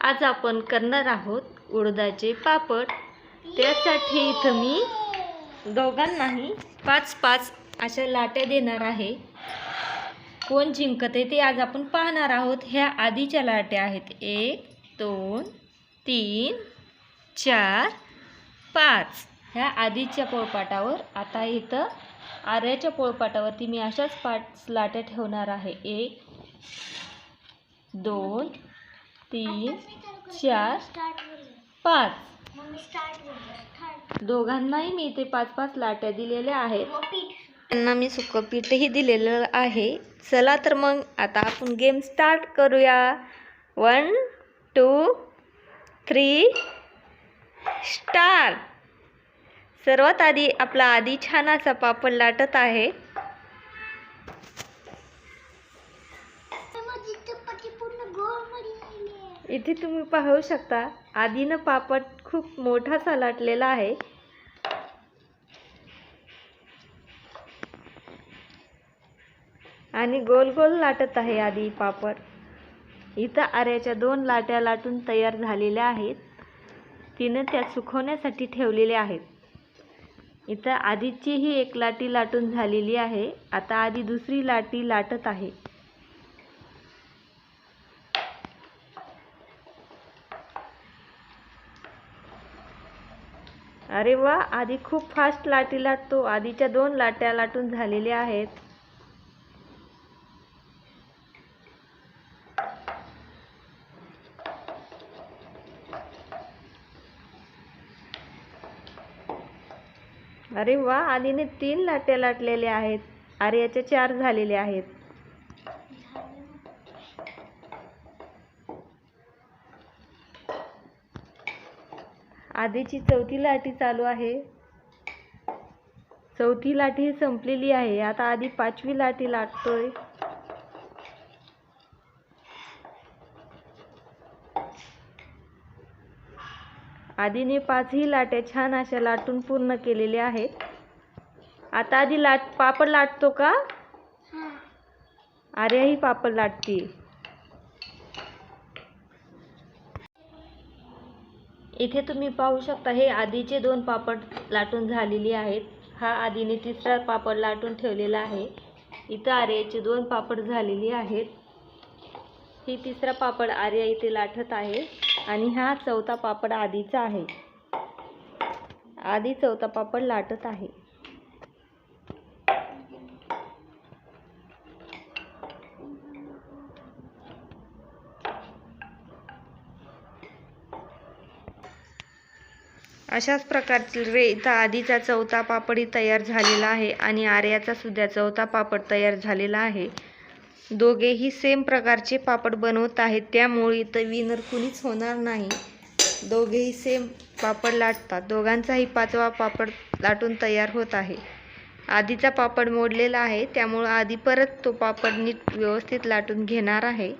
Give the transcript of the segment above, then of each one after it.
आज आपण करणार आहोत उडदाचे पापड. त्यासाठी इथं मी दोघांनाही पाच पाच अशा लाट्या देणार आहे. कोण जिंकत आहे ते आज आपण पाहणार आहोत. ह्या आधीच्या लाट्या आहेत. एक दोन तीन चार पाच. ह्या आधीच्या पोळपाटावर आता इथं आर्याच्या पोळपाटावरती मी अशाच पाच लाट्या ठेवणार आहे. एक दोन तीन चार स्टार्ट पाच. दोघांनाही मी इथे पाच पाच लाट्या दिलेल्या आहेत. पीठ. त्यांना मी सुकं पीठही दिलेलं आहे. चला तर मग आता आपण गेम स्टार्ट करूया. वन टू थ्री स्टार्ट सर्वात आधी आपला आधी छान असा पापड लाटत आहे. इथे तुम्ही पाहू शकता आधीनं पापड खूप मोठासा लाटलेला आहे. आणि गोल गोल लाटत आहे आधी पापड. इथं आऱ्याच्या दोन लाट्या लाटून तयार झालेल्या आहेत. तिनं त्या सुकवण्यासाठी ठेवलेल्या आहेत. इथं आधीचीही एक लाटी लाटून झालेली आहे. आता आधी दुसरी लाटी लाटत आहे. अरे वा आधी खूप फास्ट लाटी लाटतो. आधीच्या दोन लाट्या लाटून झालेल्या आहेत. अरे वा आधीने तीन लाट्या लाटलेल्या आहेत. आर्याच्या चार झालेल्या आहेत. आधीची चौथी लाटी चालू आहे. चौथी लाटी संपलेली आहे. आता आधी पाचवी लाटी लाटतोय आधीने पाचही लाट्या छान अशा लाटून पूर्ण केलेल्या आहेत. आता आधी लाट पापड लाटतो का? हा. आर्याही पापड लाटते इथे तुम्ही पाहू शकता हे आधीचे दोन पापड लाटून झालेली आहेत. हा आधीने तिसरा पापड लाटून ठेवलेला आहे. इथं आर्याचे दोन पापड झालेली आहेत. ही तिसरा पापड आर्या इथे लाटत आहे. आणि हा चौथा पापड आधीचा आहे. आधी चौथा पापड लाटत आहे. अशाच प्रकारचे रे इथं आधीचा चौथा पापडी तयार झालेला आहे आणि आर्याचा सुद्धा चौथा पापड तयार झालेला आहे. दोघेही सेम प्रकारचे पापड बनवत आहेत. त्यामुळे इथं विनर कुणीच होणार नाही. दोघेही सेम पापड लाटतात. दोघांचाही पाचवा पापड लाटून तयार होत आहे. आधीचा पापड मोडलेला आहे. त्यामुळं आधी परत तो पापड नीट व्यवस्थित लाटून घेणार आहे.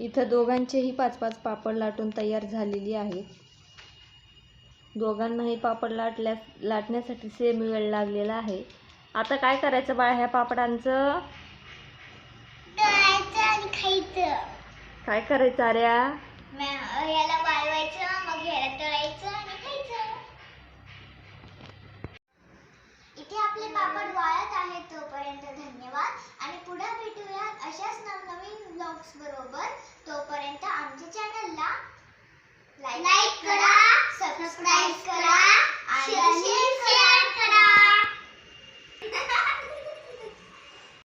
इथं दोघांचेही पाच पाच पापड लाटून तयार झालेली आहेत. दोघांनाही पापड लाटल्यास लाटण्यासाठी सेम वेळ लागलेला आहे. आता काय करायचं बाळ ह्या पापडांचं? तळायचं आणि खायचं. काय करायचं मॅ- याला वाळवायचं मग याला तळायचं आणि खायचं. इथे आपले पापड वाळत आहेत तोपर्यंत धन्यवाद.